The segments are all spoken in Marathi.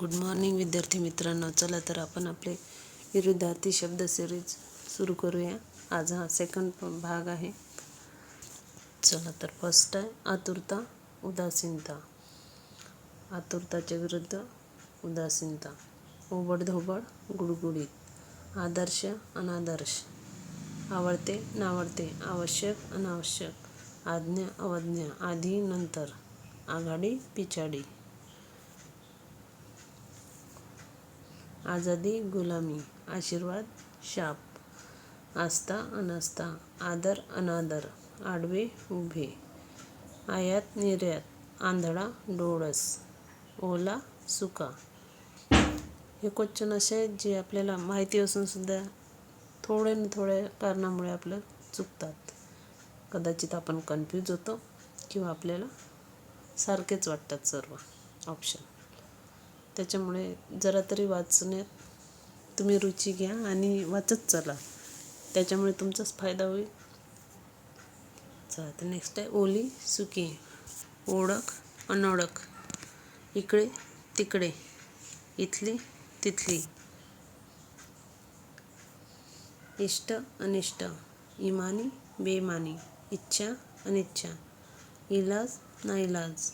गुड मॉर्निंग विद्यार्थी मित्रांनो. चला तर आपण आपले विरुद्धार्थी शब्द सिरीज सुरू करूया. आज हा सेकंड भाग आहे. चला तर फर्स्ट आहे आतुरता उदासीनता. आतुरताच्या विरुद्ध उदासीनता. ओबडधोबड गुडगुडीत. आदर्श अनादर्श. आवडते नावडते. आवश्यक अनावश्यक. आज्ञा अवज्ञा. आधी नंतर. आघाडी पिछाडी. आझादी गुलामी आशीर्वाद शाप आस्था अनास्था आदर अनादर आडवे उभे आयात निर्यात आंधळा डोळस ओला सुका. हे क्वेश्चन असे आहेत जे आपल्याला माहिती असून सुद्धा थोड्या न थोड्या कारणामुळे आपलं चुकतात. कदाचित आपण कन्फ्यूज होतो किंवा आपल्याला सारखेच वाटतात सर्व ऑप्शन त्याच्यामुळे जरा तरी वाचण्यात तुम्ही रुची घ्या आणि वाचत चला. त्याच्यामुळे तुमचाच फायदा होईल. चला तर नेक्स्ट आहे ओली सुकी ओळख अनोळख. इकडे तिकडे. इथली तिथली. इष्ट अनिष्ट. इमानी बेमानी. इच्छा अनिच्छा. इलाज नाईलाज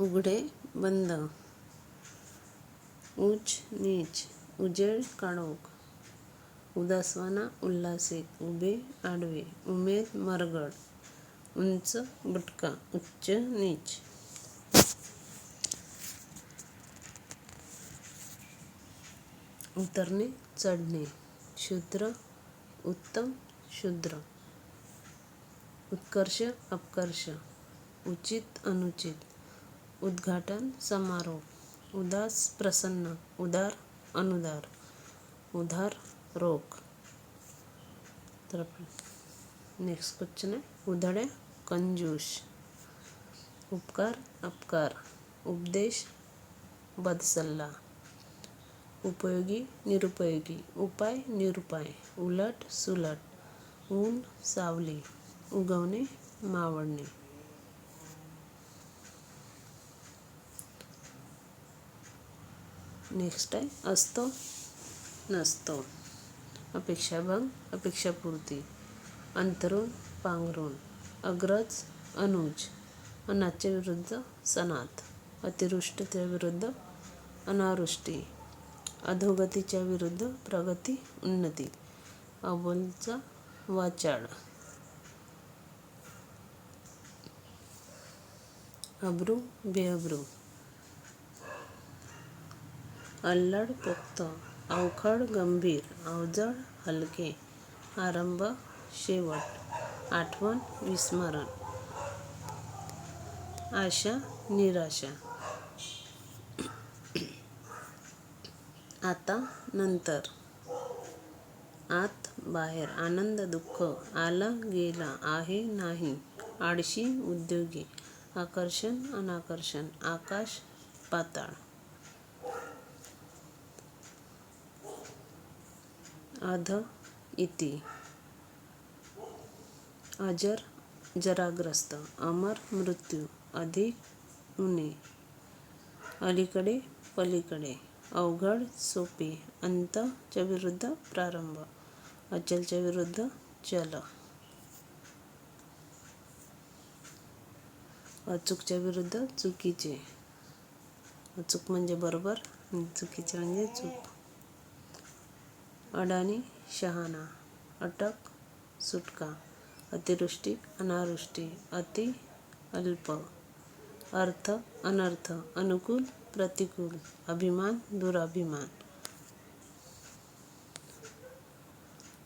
उघडे बंद. उच्च नीच. उजेड काळोख उदासवाना उल्हासित उभे आडवे. उमेद मरगड. उंच बुटका. उच्च नीच. उतरणे चढणे. शूद्र उत्तम शूद्र. उत्कर्ष अपकर्ष. उचित अनुचित. उद्घाटन समारोप उदास प्रसन्न उदार अनुदार. उधार रोख. तर नेक्स्ट क्वेश्चन आहे. उधड्या कंजूश उपकार अपकार. उपदेश बदसल्ला. उपयोगी निरुपयोगी. उपाय निरुपाय. उलट सुलट. ऊन सावली. उगवणे मावळणे नेक्स्ट आहे असतो नसतो. अपेक्षाभंग अपेक्षापूर्ती अंतरुण पांघरुण. अग्रज अनुज. अनाच्या विरुद्ध सनात. अतिवृष्टीच्या विरुद्ध अनावृष्टी. अधोगतीच्या विरुद्ध प्रगती उन्नती. अबोलचा वाचाड अब्रू बेअब्रू. अल्लड पोक्त अवखड गंभीर अवजड हलके आरंभ शेवट आठवण विस्मरण आशा निराशा. आता नंतर. आत बाहेर आनंद दुःख आला गेला आहे नाही आळशी उद्योगी आकर्षण अनाकर्षण आकाश पाताळ. अध इति. अजर जराग्रस्त. अमर मृत्यू. अधिक उणे. अलीकडे पलीकडे. अवघड सोपे. अंतच्या विरुद्ध प्रारंभ. अचलच्या विरुद्ध चल. अचूकच्या विरुद्ध चुकीचे. अचूक म्हणजे बरोबर चुकीचे म्हणजे चूक. अडाणी शहाणा अटक सुटका अतिवृष्टी अनावृष्टी अति अल्प अर्थ अनर्थ अनुकूल प्रतिकूल अभिमान दुराभिमान.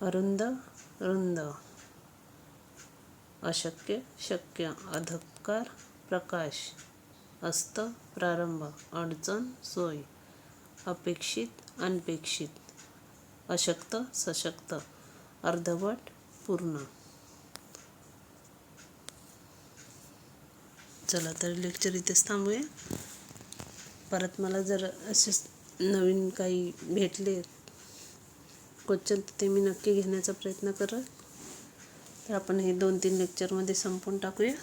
अरुंद रुंद. अशक्य शक्य अधकार प्रकाश. अस्त प्रारंभ अडचण सोय. अपेक्षित अनपेक्षित. अशक्त सशक्त अर्धवट पूर्ण. चला तर लेक्चर इथेच थांबूया. परत मला जर असे नवीन काही भेटले क्वेश्चन ते मी नक्की घेण्याचा प्रयत्न करत तर आपण हे दोन तीन लेक्चरमध्ये संपवून टाकूया.